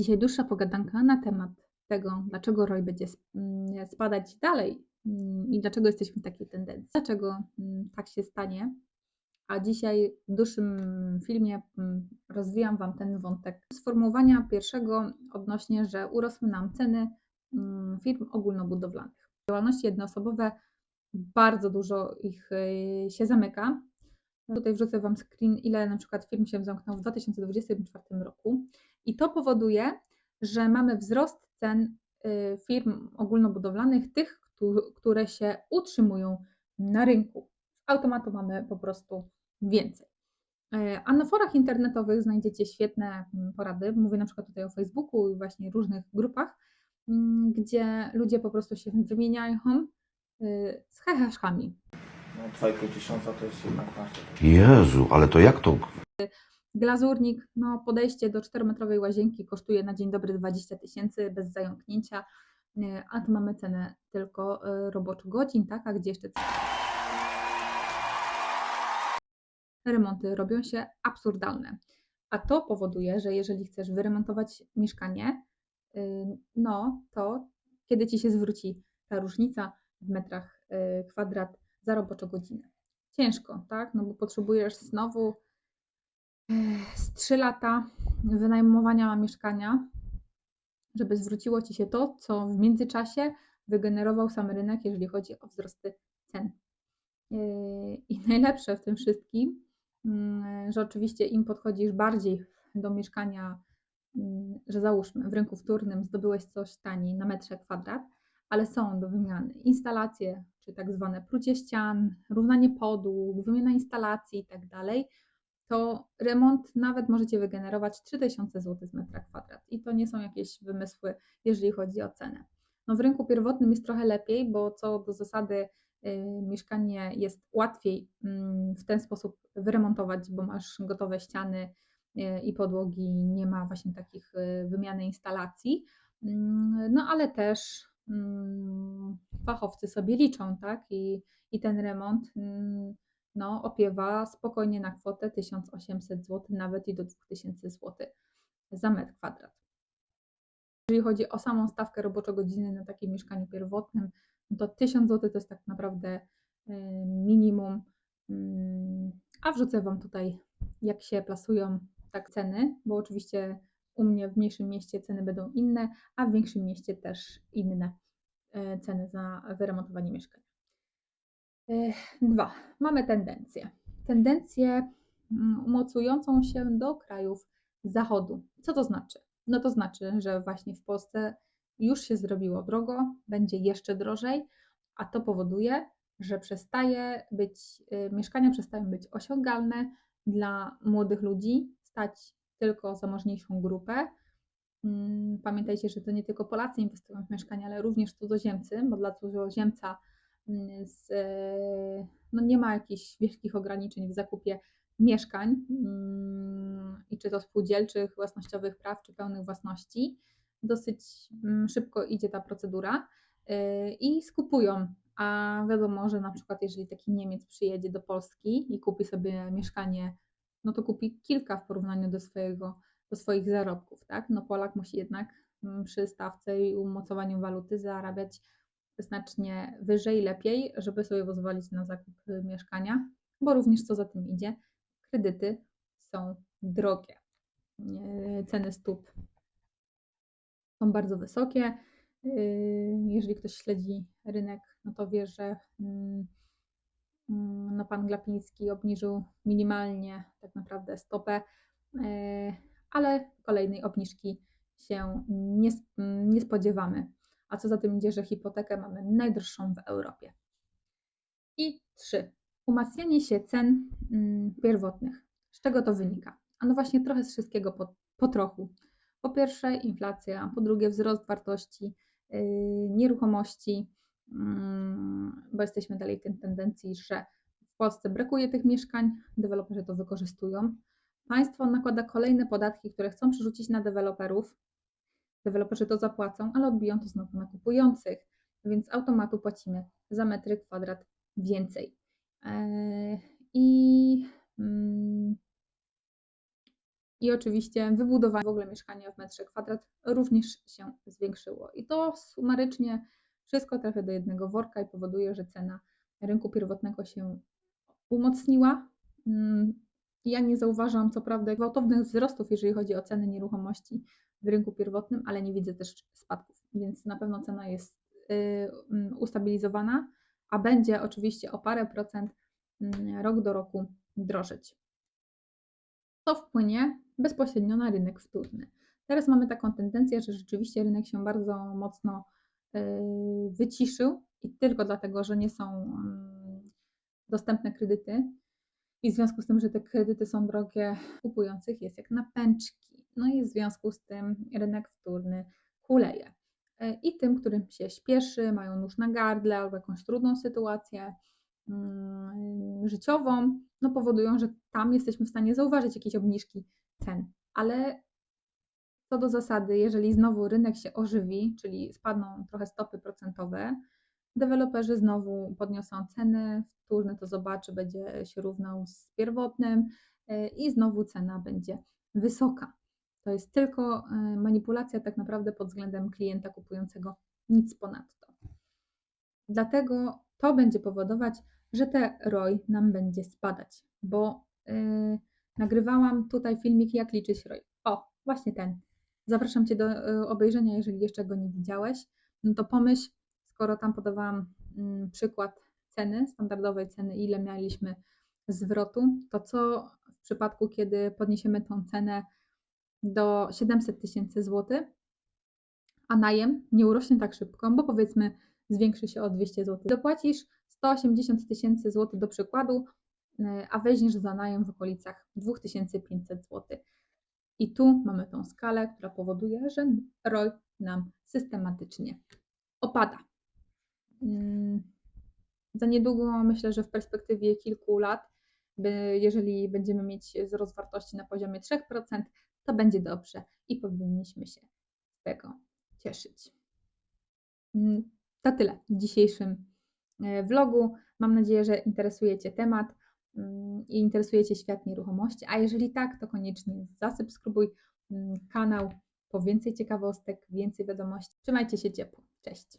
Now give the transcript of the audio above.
Dzisiaj dłuższa pogadanka na temat tego, dlaczego ROI będzie mm, spadać dalej mm, i dlaczego jesteśmy w takiej tendencji. Dlaczego mm, tak się stanie? A dzisiaj w dłuższym filmie rozwijam Wam ten wątek sformułowania pierwszego odnośnie, że urosły nam ceny firm ogólnobudowlanych. Działalności jednoosobowe bardzo dużo ich y, się zamyka. Tutaj wrzucę Wam screen, ile na przykład firm się zamknęło w 2024 roku. I to powoduje, że mamy wzrost cen y, firm ogólnobudowlanych, tych, któ- które się utrzymują na rynku. Z automatu mamy po prostu więcej. E, A na forach internetowych znajdziecie świetne mm, porady. Mówię na przykład tutaj o Facebooku i właśnie różnych grupach, mm, gdzie ludzie po prostu się wymieniają y, z heheszkami. No 2,5 tysiąca to jest jednak bardzo. Jezu, ale to jak to? Glazurnik, no podejście do 4-metrowej łazienki kosztuje na dzień dobry 20 tysięcy bez zająknięcia, y, a tu mamy cenę tylko y, roboczo godzin, tak? A gdzie jeszcze? Remonty robią się absurdalne, a to powoduje, że jeżeli chcesz wyremontować mieszkanie, y, no to kiedy ci się zwróci ta różnica w metrach kwadrat za roboczo godzinę? Ciężko, tak? No bo potrzebujesz znowu z 3 lata wynajmowania mieszkania, żeby zwróciło Ci się to, co w międzyczasie wygenerował sam rynek, jeżeli chodzi o wzrosty cen. Yy, I najlepsze w tym wszystkim, mm, że oczywiście im podchodzisz bardziej do mieszkania, mm, że załóżmy w rynku wtórnym zdobyłeś coś taniej na metrze kwadrat, ale są do wymiany instalacje, czy tak zwane prucie ścian, równanie podłóg, wymiana instalacji i tak to remont nawet możecie wygenerować 3000 zł z metra kwadrat. I to nie są jakieś wymysły, jeżeli chodzi o cenę. No w rynku pierwotnym jest trochę lepiej, bo co do zasady y, mieszkanie jest łatwiej mm, w ten sposób wyremontować, bo masz gotowe ściany y, i podłogi, nie ma właśnie takich y, wymiany instalacji. Mm, No ale też fachowcy sobie liczą, tak? I, i ten remont mm, no, opiewa spokojnie na kwotę 1800 zł, nawet i do 2000 zł za metr kwadrat. Jeżeli chodzi o samą stawkę roboczo-godziny na takim mieszkaniu pierwotnym, no to 1000 zł to jest tak naprawdę y, minimum. Mm, A wrzucę Wam tutaj, jak się plasują tak ceny, bo oczywiście u mnie w mniejszym mieście ceny będą inne, a w większym mieście też inne y, ceny za wyremontowanie mieszkania. Ech, Dwa. Mamy tendencję. Tendencję mm, umocującą się do krajów zachodu. Co to znaczy? No to znaczy, że właśnie w Polsce już się zrobiło drogo, będzie jeszcze drożej, a to powoduje, że przestaje być, y, mieszkania przestają być osiągalne dla młodych ludzi, stać tylko zamożniejszą grupę. Mm, Pamiętajcie, że to nie tylko Polacy inwestują w mieszkania, ale również cudzoziemcy, bo dla cudzoziemca mm, z, e, no nie ma jakichś wielkich ograniczeń w zakupie mieszkań mm, i czy to spółdzielczych, własnościowych praw, czy pełnych własności. Dosyć szybko idzie ta procedura y, i skupują. A wiadomo, że na przykład jeżeli taki Niemiec przyjedzie do Polski i kupi sobie mieszkanie, no to kupi kilka w porównaniu do swojego, do swoich zarobków, tak? No Polak musi jednak mm, przy stawce i umocowaniu waluty zarabiać znacznie wyżej, lepiej, żeby sobie pozwolić na zakup y, mieszkania, bo również co za tym idzie, kredyty są drogie. Ceny stóp są bardzo wysokie. Yy, Jeżeli ktoś śledzi rynek, no to wie, że mm, mm, no pan Glapiński obniżył minimalnie naprawdę stopę, yy, ale kolejnej obniżki się nie, nie spodziewamy. A co za tym idzie, że hipotekę mamy najdroższą w Europie. I trzy. Umacnianie się cen mm, pierwotnych. Z czego to wynika? A no właśnie trochę z wszystkiego po, po trochu. Po pierwsze inflacja, po drugie wzrost wartości yy, nieruchomości, mm, bo jesteśmy dalej w tej tendencji, że Polsce brakuje tych mieszkań, deweloperzy to wykorzystują. Państwo nakłada kolejne podatki, które chcą przerzucić na deweloperów. Deweloperzy to zapłacą, ale odbiją to znowu na kupujących, więc z automatu płacimy za metry kwadrat więcej. Eee, I mm, I oczywiście wybudowanie w ogóle mieszkania w metrze kwadrat również się zwiększyło. I to sumarycznie wszystko trafia do jednego worka i powoduje, że cena rynku pierwotnego się umocniła. Mm, Ja nie zauważam, co prawda, gwałtownych wzrostów, jeżeli chodzi o ceny nieruchomości w rynku pierwotnym, ale nie widzę też spadków, więc na pewno cena jest y, mm, ustabilizowana, a będzie oczywiście o parę procent mm, rok do roku drożeć. To wpłynie bezpośrednio na rynek wtórny. Teraz mamy taką tendencję, że rzeczywiście rynek się bardzo mocno y, wyciszył i tylko dlatego, że nie są dostępne kredyty. I w związku z tym, że te kredyty są drogie, kupujących jest jak na pęczki. No i w związku z tym rynek wtórny kuleje. E, I tym, którym się śpieszy, mają nóż na gardle albo jakąś trudną sytuację mm, życiową, no powodują, że tam jesteśmy w stanie zauważyć jakieś obniżki cen. Ale co do zasady, jeżeli znowu rynek się ożywi, czyli spadną trochę stopy procentowe, deweloperzy znowu podniosą ceny, wtórny to zobaczy, będzie się równał z pierwotnym e, i znowu cena będzie wysoka. To jest tylko e, manipulacja tak naprawdę pod względem klienta kupującego, nic ponadto. Dlatego to będzie powodować, że te ROI nam będzie spadać, bo yy, nagrywałam tutaj filmik, jak liczyć ROI. O, właśnie ten. Zapraszam Cię do obejrzenia, jeżeli jeszcze go nie widziałeś. No to pomyśl, skoro tam podawałam mm, przykład ceny, standardowej ceny, ile mieliśmy zwrotu, to co w przypadku, kiedy podniesiemy tą cenę do 700 tysięcy złotych, a najem nie urośnie tak szybko, bo powiedzmy zwiększy się o 200 zł. Dopłacisz 180 tysięcy złotych do przykładu, y, a weźmiesz za najem w okolicach 2500 zł. I tu mamy tą skalę, która powoduje, że ROI nam systematycznie opada. Mm, Za niedługo myślę, że w perspektywie kilku lat, by, jeżeli będziemy mieć wzrost wartości na poziomie 3%, to będzie dobrze i powinniśmy się z tego cieszyć. Mm, To tyle w dzisiejszym e, vlogu. Mam nadzieję, że interesuje Cię temat mm, i interesuje Cię świat nieruchomości. A jeżeli tak, to koniecznie zasubskrybuj kanał po więcej ciekawostek, więcej wiadomości. Trzymajcie się ciepło. Cześć.